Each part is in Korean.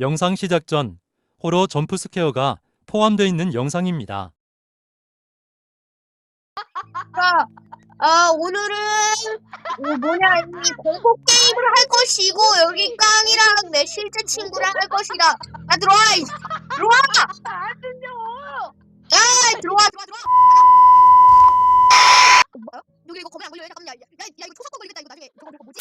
영상 시작 전 호러 점프 스퀘어가 포함되어 있는 영상입니다. 자, 아, 오늘은, 어, 뭐냐, 이 공포 게임을 할 것이고, 여기 깡이랑 내 실제 친구랑 할 것이다. 야, 들어와! 이- 들어와! 안 된다고! 야, 들어와, 들어와, 들어와! 어, 뭐야? 여기 이거 거면 안 걸려. 잠깐만, 야, 야, 야, 야, 이거 초상권 걸리겠다. 이거 나중에. 저거 뭐지?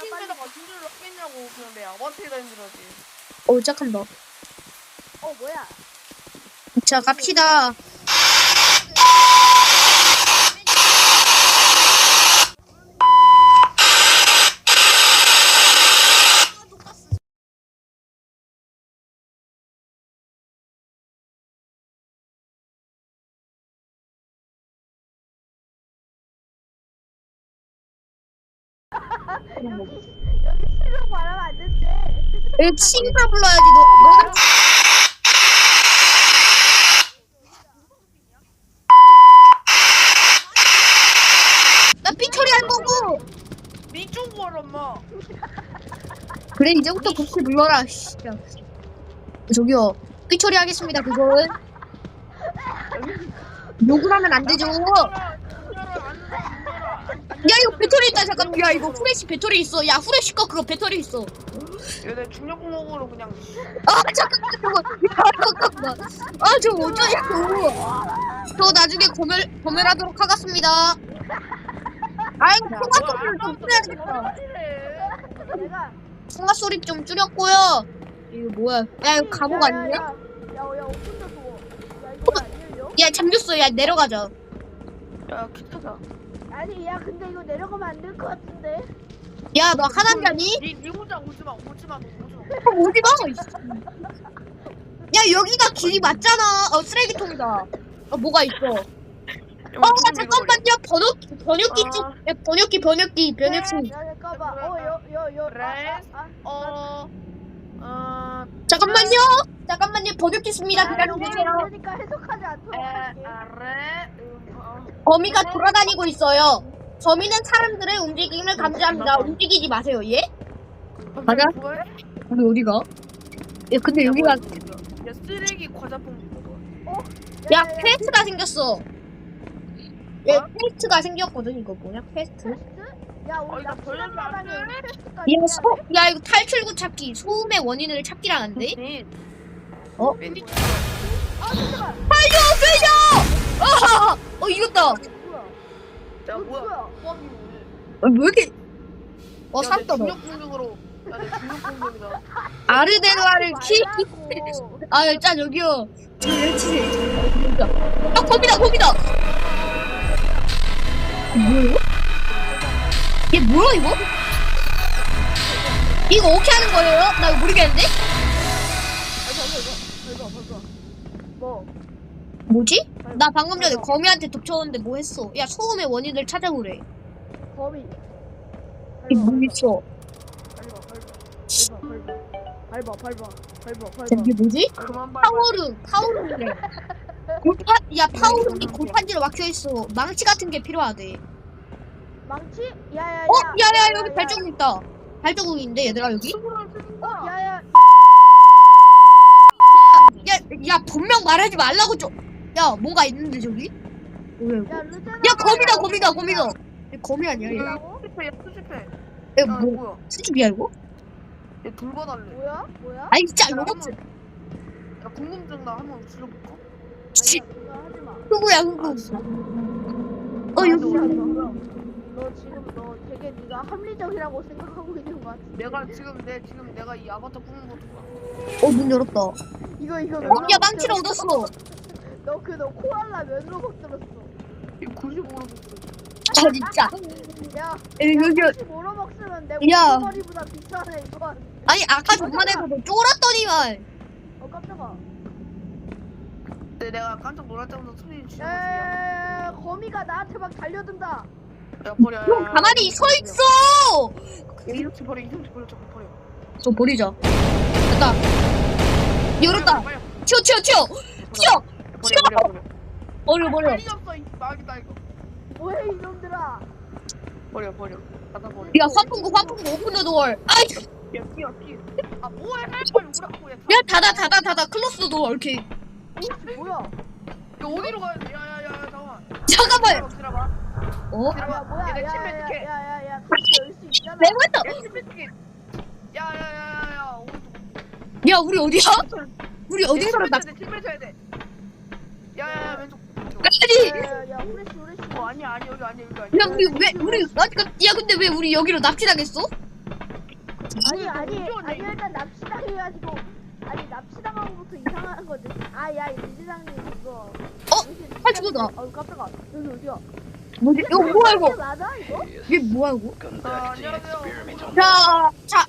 힘들다가 힘들어 겠냐고 그냥 내 아반떼가 힘들어지. 어, 시작한다. 어 뭐야? 자, 갑시다. 여기 실명 말하면 안 된대. 친구를 불러야지, 너. 너나 삐처리 할 거고. 민중 걸 엄마. 그래 이제부터 그렇게 불러라. 씨. 야. 저기요 삐처리 하겠습니다 그건. 욕을 하면 안 되죠. 야 이거 배터리 있다. 잠깐 야 이거 후레쉬 배터리 있어. 야 후레쉬 거 그거 배터리 있어. 얘네 중력 공학으로 그냥 아 잠깐만 저거. 야 잠깐만. 아 저거 어쩌냐고 저 나중에 검열 검열하도록 하겠습니다. 아이 통화 소리를 좀 줄여야겠다. 내가 통화 소리 좀 줄였고요 이거 뭐야 야 이거 감옥 아니냐? 야야 오픈더 줘. 야 이거 아니에요? 야 잠겼어 야 내려가자 야 기타다. 아니 야 근데 이거 내려가면 안 될 것 같은데. 야 너 하나냐니? 니, 니 혼자 오지 마 오지 마 오지 마. 그럼 어디 봐? 야 여기가 길이 맞잖아. 어 쓰레기통이다. 어 뭐가 있어? 어 잠깐만요 번역 번역기 아. 좀 야, 번역기 번역기 번역기 야 잠깐만. 어 여여여 그래. 어. 어. 잠깐만요. 잠깐만요 번역기 씁니다. 기다려주세요. 그러니까 해석하지 않도록 할게. 아래. 음, 어. 거미가 돌아다니고 있어요. 거미는 사람들의 움직임을 감지합니다. 움직이지 마세요. 예? 맞아? 우리 어디가? 야 근데 여기가 야 쓰레기 과자통 먹어. 어? 야 퀘스트가 생겼어. 예 퀘스트가 생겼거든 이거 뭐냐 퀘스트? 야 우리 나. 야, 소, 야 이거 탈출구 찾기 소음의 원인을 찾기라는데? 어? 밴디 살려 살려! 아, 어 이겼다. 어, 야 뭐야? 왜 이렇게? 어 샀다 너. 중력 공격으로. 야내 중력 공격이다. 아르데르아를 키. 아 일단 여기요. 제 치세. 아 거기다 거기다. 뭐야? 얘 뭐야 이거? 이거 어떻게 하는 거예요? 나 이거 모르겠는데? 뭐? 뭐지? 나 방금 전에 거미한테 독쳤는데 뭐 했어? 야 소음의 원인을 찾아보래. 범이. 이게 뭐 있어? 밟아 밟아 밟아 밟아 밟아 이게 뭐지? 그만 밟아. 파워룸, 파워룸이래. 골판, 야 파워룸이 골판지로 막혀 있어. 망치 같은 게 필요하대. 망치? 야야야. 어, 야야 여기 발자국 있다. 발자국인데 얘들아 여기? 어, 야야. 야, 야 분명 말하지 말라고 좀. 야 뭔가 있는데 저기? 뭐야 이거? 야 루테나. 야 거미다, 거미다, 거미다. 얘 거미 아니야 얘? 수집해 수집해. 얘 야 뭐? 뭐야? 수줍이야 이거? 얘 돌봐달래. 뭐야? 뭐야? 아니 진짜 야, 로봇. 한번- 야 궁금증 나 한번 줄여볼까? 씨, 그거 하지 마. 흑우야 흑우. 알았어. 어 아, 여기. 너 지금 너 되게 네가 합리적이라고 생각하고 있는 것 같아. 내가 지금 내 지금 내가 이 아바타 꾸는 것도 봐. 어 문 열었다. 이거 이거. 야 망치를 얻었어. 너그 너 코알라 면 로봇 들었어. 이거 95로 줬어. 아 진짜. 야, 에, 여기 혹시 뭐로 먹으면 내 야. 머리보다 비싸네 이거. 아니 아까 전만 해도 너 쫄았더니만. 어 깜짝아. 근데 내가 깜짝 때마다 소리 지르고 있어. 야, 거미가 나한테 막 달려든다. 야 버려. 야, 형 야, 가만히 야, 서 버려. 있어. 야, 이렇게 버려 이렇게 버려 저거 버려. 저 버리자. 됐다. 열었다. 빨리, 튀어 튀어 튀어. 튀어. 버려 버려 버려. 버려 버려. 빨리 없어 이 망이다 이거. 뭐해 이놈들아. 버려 버려. 닫아 버려. 야 화풍구 화풍구 오픈 더 도어. 아이 야 뛰어 뛰어. 아 뭐해 빨리 오라고 야. 야 닫아 닫아 닫아 클로스 도어 이렇게. 오, 뭐야? 야 어디로 가야 돼? 야야야 잠깐만. 잠깐만. 어? 아, 야, 뭐야? 얘네 야, 침 야, 뱉게. 야, 야, 야, 같이 열수 있잖아. 내가 했다. 야 침뱉기. 야야야야야. 야 우리 어디야? 우리 어디 살았다? 침 뱉어야 돼. 야야야 왼쪽. 아니. 야, 야, 야, 후레쉬, 후레쉬. 어 아니야 아니 여기 아니야 여기 아니야. 야 우리 왜 우리 아까 야 근데 왜 우리 여기로 납치당했어? 아니, 아니, 아니? 일단 납치당해가지고. 아니, 납치당하고부터 이상한 거지. 아, 야, 이 리지장님 이거. 어? 탈출구다. 어, 깜짝아. 여기 어디야? 뭐지? 이거 뭐야 이거? 맞아, 이거? 이게 뭐야 이거? 아, 안녕하세요. 자, 자,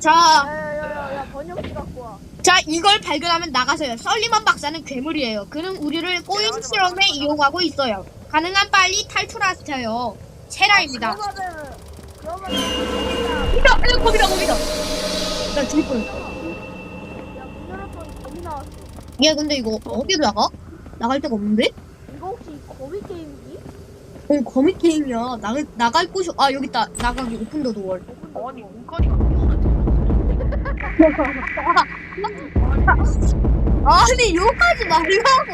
자, 야, 야, 야, 야, 야, 번역기 갖고 와. 자, 이걸 발견하면 나가세요. 썰리만 박사는 괴물이에요. 그는 우리를 꼬인 실험에 이용하고 있어요. 가능한 빨리 탈출하세요. 세라입니다. 그러면은, 그러면은, 거기다, 야, 거기다, 거기다. 나 죽을 뻔. 야, 문 열었더니 거미 나왔어. 얘 근데 이거 어디로 나가? 나갈 데가 없는데? 거미 게임이니? 어, 거미 게임이야. 나갈 나갈 곳이 아 여기 있다. 나가기 오픈 더 도어. 아니 문까지가 뛰어났잖아. 아니 여기까지 말라고.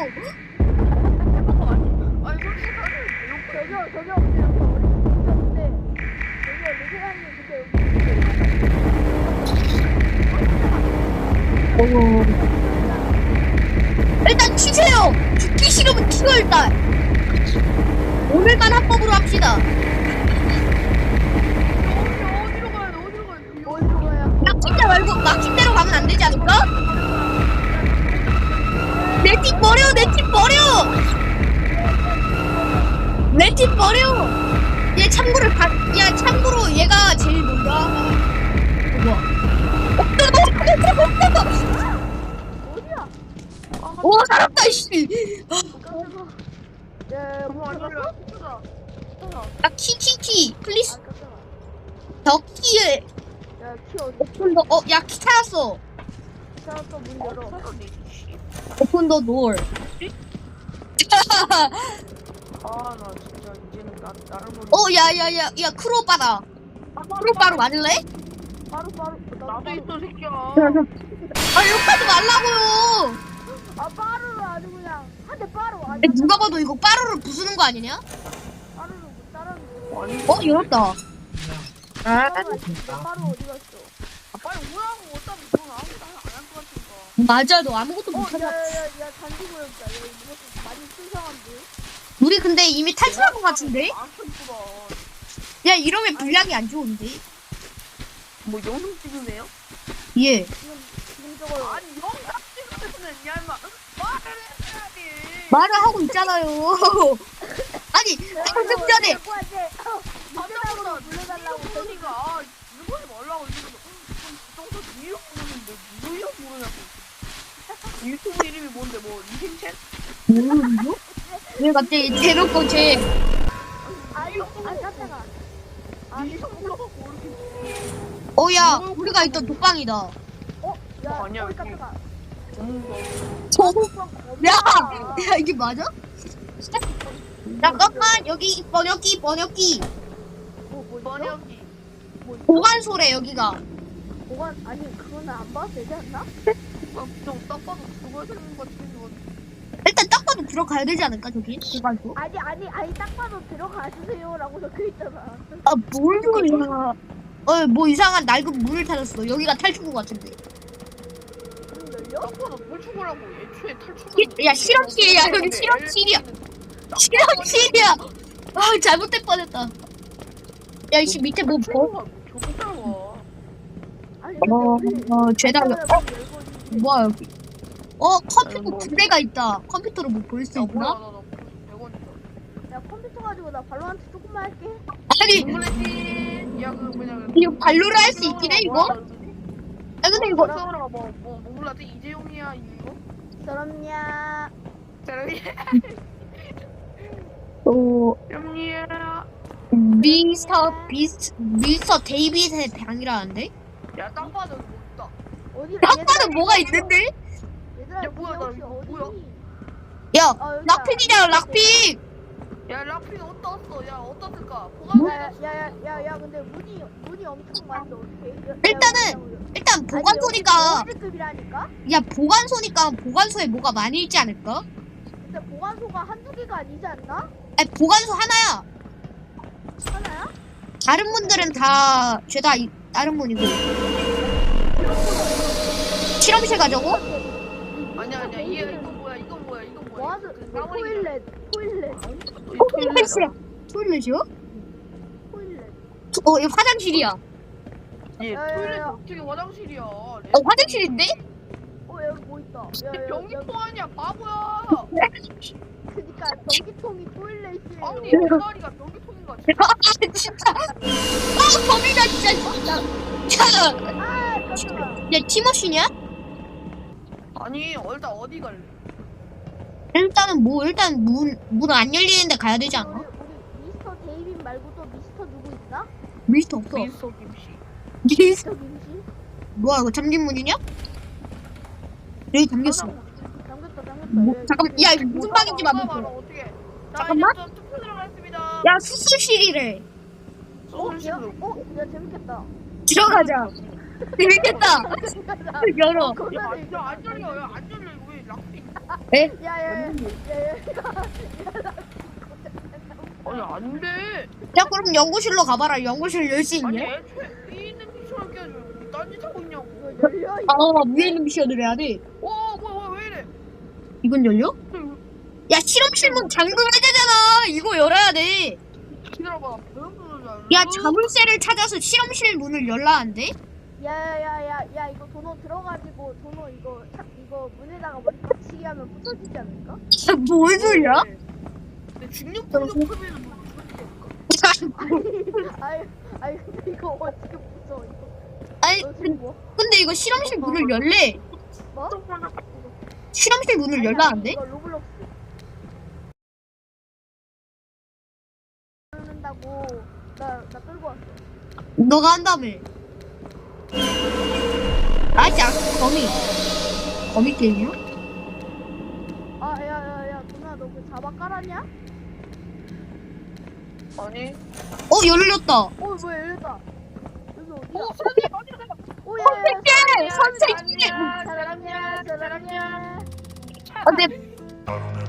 아니 솔직히 근데 여기 있었는데. 저기요, 리지장님, 근데 여기. 일단 튀세요. 죽기 싫으면 튀어 일단. 오늘만 합법으로 합시다. 어디로 가야 돼? 어디로 가야 돼? 어디로 가야? 막힌 데 말고 막힌 대로 가면 안 되지 않을까? 내 팀 버려, 내 팀 버려. 내 팀 버려. 얘 참고로 가, 야 참고로 얘가 제일. 어, 뭐야? 어디야? 오 살았다 씨. 깜짝아. 야, 야, 뭐 아니 찾았어? 야 진짜. 아 키 키 키 플리스 아. 더 키에 야, 키 어디? 오픈 더 어 야 키 찾았어. 찾았어, 문 열어. 오픈 더 door. 아나 진짜 이제는 나 나를 모르. 어 야 야 야 야 크로 오빠다. 크로 오빠로 맞을래? 바로, 바로. 나도 있어 새끼야. 아 욕하지 말라고요. 아, 빠르로 아주 그냥. 한대 빠르로 아주. 근데 누가 봐도 이거 빠르르 부수는 거 아니냐? 빠르로 못 따라하는 아니 어 열었다. 아, 빠르로 어디 갔어? 아, 빨리 오라고 어차피 넌 아무것도 안할 것 같으니까. 맞아 너 아무것도 어, 야, 못하냐? 야, 야, 야, 잔디 보였다. 야, 이것도 많이 순상한데? 우리 근데 이미 탈출한 것 같은데? 많고. 야 이러면 분량이 안 좋은데? 뭐 영상 찍으세요? 예. 지금, 지금 저거. 아니 영상 찍으면 야 임마 말을 해야지. 말을 하고 있잖아요. 아니 방금 전에 무대장으로 불러달라고 아 이러지 말라고 이러면서 정도 모르는데 무슨 이름 모르냐고. 유튜브 이름이 뭔데 뭐 이생첸? 뭐야? 왜 갑자기 대놓고 제 아니, 아, 깜짝아. 아니, 이렇게. 어야 우리가 있던 독방이다. 어? 야, 아니야. 깜짝아. 저 야, 야! 야 이게 맞아? 잠깐만 여기 번역기 번역기? 번역기. 보관소래 여기가. 보관, 아니, 그거는 안 봐도 되지 않나? 봐도 그거 생긴 것 같은 거. 일단 딱 봐도 들어가야 되지 않을까 저기 보관소? 아니, 아니, 아니, 딱 봐도 들어가 주세요라고 적혀 있잖아. 아뭘 소리야? 어뭐 이상한 낡은 문을 찾았어. 여기가 탈출구 같은데. 딱 봐도 탈출구라고 애초에 탈출. 시- 야, 실험실이야, 여기 실험실이야. 실험실이야. 아 잘못될 뻔했다. 야 이씨 밑에 뭐. 아니, 어, 어 죄다. 문 어. 뭐야 여기? 어 컴퓨터 아니, 뭐. 두 대가 있다. 컴퓨터로 뭐볼 수 있나? 나나 100원이다. 야, 컴퓨터 가지고 나 발로한테 조금만 할게. 아니 뭐냐 그 이거 발로를 할 수 있긴 해 이거? 아 근데 이거 사람아 뭐, 뭐, 뭐 몰라 이재용이야 이거? 사람냐 사람이 어 사람이야 미스터 비스 미스터 데이빗의 방이라는데? 야땅 빠져 뭐 있다 어디 아빠는 뭐가 있는데? 얘들아 야, 뭐야, 나 이거? 뭐야? 야 어, 여기다. 락픽이잖아 락픽. 야 락핀 어디다 왔어 야? 뭐? 보관소에다 야야야야 근데 문이 문이 엄청 많은데 어떻게 일단은 일단 보관소니까 급이라니까 야 보관소니까 보관소에 뭐가 많이 있지 않을까? 근데 보관소가 한두 개가 아니지 않나? 아니 보관소 하나야. 하나야? 다른 분들은 다 죄다 이- 다른 분이고. 실험실 가자고? 아니야 아니야 이 이건 뭐야 이건 뭐야 이건 뭐야 그 뭐, 토일렛 토일렛. 토일렛이요? 토일렛 어, 이거 화장실이야. 예 야, 야, 야. 토일렛 어떻게 화장실이야 어, 화장실인데? 어 여기 뭐 있다 야, 야, 야, 변기통 아니야 바보야 그니까 전기통이 토일렛이에요 아니 대가리가 변기통인가 아, 진짜. 아, 범이다, 진짜. 야, 야, 아 잠깐만 야, 티머신이야? 아니 일단 어디 갈래? 일단은 뭐, 일단 문, 문안 열리는데 가야 되지 않아? 우리 미스터 데이빗 말고 또 미스터 누구 있나? 미스터 없어. 미소 김씨 미스터, 미스터 김씨? 뭐야, 이거 잠긴 문이냐? 여기 잠겼어. 잠겼다 잠겼다 뭐, 야, 잠깐만, 야, 이거 무슨 방인지 누가 봐봐. 잠깐만. 야, 수술실이래. 어? 야, 소술실로 어? 야 재밌겠다 들어가자. 재밌겠다. 열어. 거기서 야안 열려 야안 열려 에? 야야야야야 아니 안돼 야, 그럼 연구실로 가봐라. 연구실 열수 아니 있냐? 애초에 위에 있는 미션을 깨야지 딴짓 하고 있냐고 아, 위에 있는 미션을 해야 돼. 어 뭐야 뭐야 왜 이래 이건 열려? 야, 실험실 문 잠그야 되잖아. 이거 열어야 돼. 기다려봐 야, 자물쇠를 찾아서 실험실 문을 열라 한대? 야야야야 이거 도노 들어가지고 도노 이거 탁 이거 문에다가 머리 받치게 하면 부서지지 않을까? 야, 뭔 소리야? 근데 중력 폭력 크면 뭐 어떻게 아니 아니 근데 이거 어떻게 부숴 이거 아니, 너 지금 뭐? 근데 이거 실험실 문을 열래. 뭐? 실험실 문을 아니, 열라 아니, 한대? 이거 로블록스 는다고 나나 끌고 왔어 너가 한다며. 아, 자, 거미. 거미 게임이야? 아 야 야야 도노야 너그 자바 깔았냐? 아니 어, 열렸다. 어 뭐야 열렸다 여기 어디야? 어 선생님 어디야 오 야야야 선생님! 사랑냐 사랑냐 아, 네.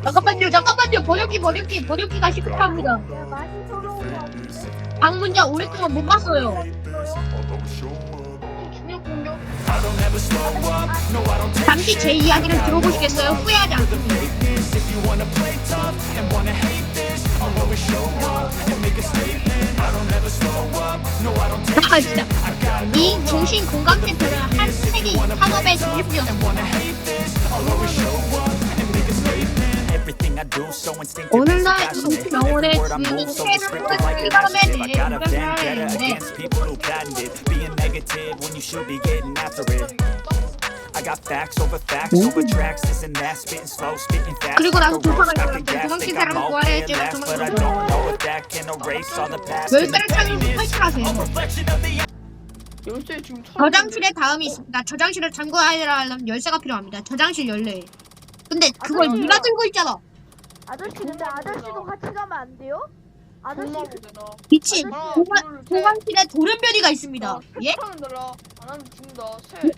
잠깐만요, 잠깐만요. 번역기, 번역기, 번역기가 시급합니다. 야 많이 서러운 거 같은데? 방문자 오랫동안 못 봤어요. 폭력 잠시 제 이야기를 들어보시겠어요? 후회하지 않습니다. 아, 진짜. 이 정신 건강 센터는 한 세기 산업의 중립이었 오늘날 I 주인이 sensitive. I 대해. 그리고 나서 조사가 사람을 okay 구하여 and 제가 last, but I 조만간 don't know if that can erase all the past. and the 열쇠를 찾으면. 탈출하세요. A reflection of the 열쇠 지금 저장실에 다음이 있습니다. 저장실을 잠궈하려면 열쇠가 필요합니다. 저장실 열쇠. 근데 그걸 아저씨요. 네가 들고 있잖아. 아저씨 근데 아저씨도 같이 가면 안 돼요? 아저씨 미친. 보관, 보관실에 돌연변이가 있습니다. 예? 하는 달라 안 하면 죽는다 셋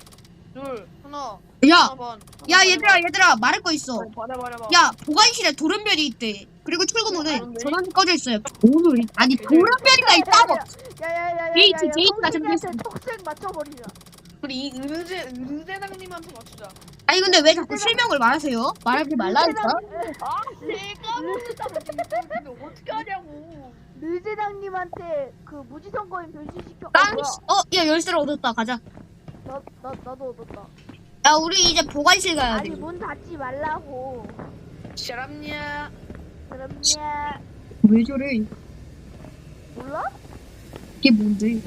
둘 하나 야, 하나 반 야 얘들아 얘들아 말할 거 있어. 말해 말해 봐 야 보관실에 돌연변이 있대. 그리고 출근문은 그런데? 전원이 꺼져 있어요. 오늘 아니 돌연변이가 있다고. 야야야야야 게이트, 게이트가 잠겼어. 톡색 맞춰버리자 우리 이 은재 은재당님한테 맞추자 아니 근데 왜 자꾸 실명을 말하세요? 말하지 말라니까. 아 내가 모른다고 근데 어떻게 하냐고 느제장님한테 그 무지성 거인 변신시켜 난 어, 어, 야 열쇠를 얻었다. 가자. 나, 나, 나도 얻었다 야 우리 이제 보관실 가야 아니 돼. 문 닫지 말라고 샤람냐 그럼냐 왜 저래? 몰라? 이게 뭔데?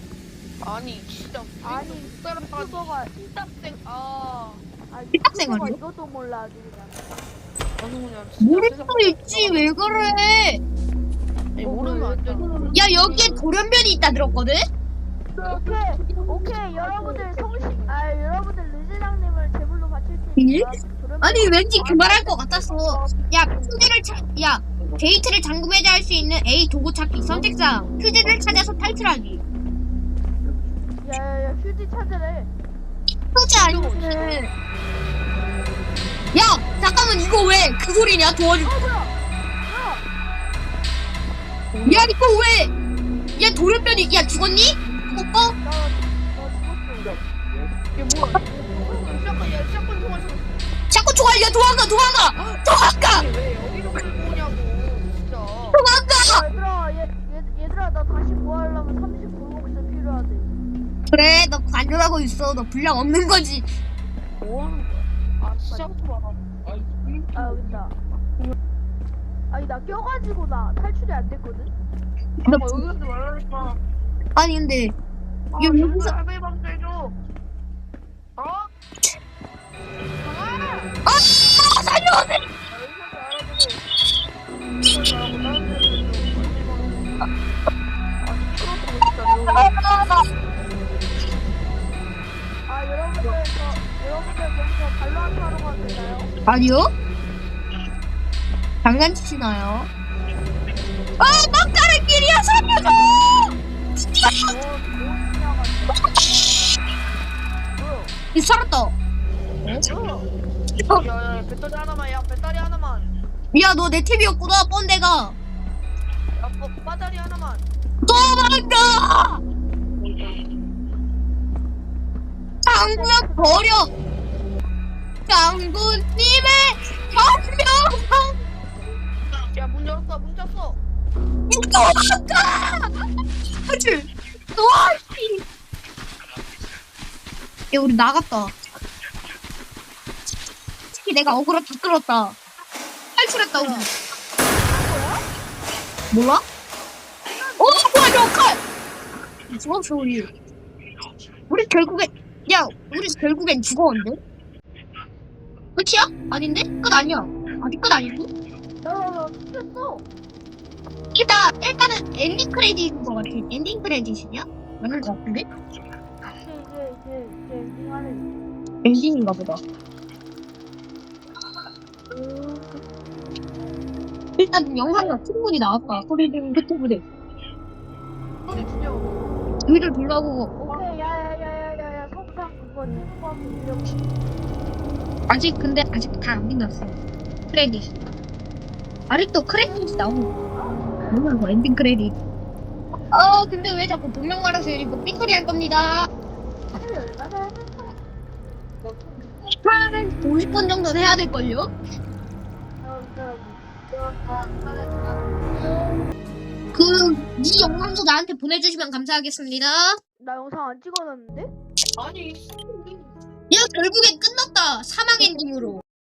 아니 진짜 아니 따라가 유튜버가 찐딱생 아 유튜버가 아니야? 이것도 몰라 수도 있지 왜 그래? 아니, 모르면 안야 여기에 돌연변이 있다 들었거든? 오케이 오케이. 여러분들 성신 아 여러분들 르지랑님을 제물로 바칠 예? 테니까 아니 왠지 그 말할 것 같았어 야 퓨즈를 찾.. 야 데이트를 잠금해제 할 수 있는 A 도구 찾기 선택사항 퓨즈를 찾아서 탈출하기. 야야야 휴지 찾으래 퓨즈 아니면은 야 잠깐만 이거 왜 그 소리냐? 뭐야 야 이거 왜? 야 돌연변이 야 죽었니? 죽었어? 이게 뭐야 시작권 야 시작권 통화해서 자꾸 총알 야 도망가 도망가! 도망가! 왜 여기로 끌고 오냐고 진짜 도망가! 얘들아 얘, 얘, 얘들아 나 다시 구하려면 39목씩 필요하대 그래? 너 관절하고 있어. 너 분량 없는 거지. 뭐 하는 거야? 아 아이 아 여기 있다 아니 나 껴가지고 나 탈출이 안 됐거든? 아 여기 가지 말라니까. 아니 근데 아, 야, 여기서 여기서- 할머니 방도 해줘. 어? 아아 되나요? 아니요? 장난치시나요? 아 막다른 길이야 살려줘! 이 살았다. 야야 배터리 하나만 야 배터리 하나만 야 너 내 TV였구나 뻔데가. 야 빠- 빠다리 하나만. 도망가 장구야 버려. 장군님의 현명 야문 열었다 문 도망가! 탈출 도와주기 야 우리 나갔다. 특히 내가 어그로 다 끌었다. 탈출했다 우리. 몰라? 어 뭐야 저 칼! 죽었어 우리 우리 결국엔 야 우리 결국엔 죽었는데? 끝이야? 아닌데? 끝 아니야 아직 끝 아니고? 나나나 죽였어 일단 일단은 엔딩 크레딧인 것 같아. 엔딩 크레딧이냐? 맞는 것 같은데? 이제 이제 이제 엔딩하래 엔딩인가 보다. 일단 영상이 충분히 나왔다. 소리는 유튜브에. 위를 둘러보고 오케이 야야야야야야 성상 그 거 아직 근데 아직 다 안 끝났어. 크레딧. 아직도 크레딧이 나오는 거야. 뭐야 이거 엔딩 크레딧. 어 근데 왜 자꾸 분명 말하세요? 이거 삐소리 할 겁니다. 하루에 얼마나 하는 거야 한 50분 정도는 해야 될걸요? 그, 이 영상도 나한테 보내주시면 감사하겠습니다. 야, 나 영상 안 찍어놨는데? 아니 결국엔 끝났다. 사망 엔딩으로.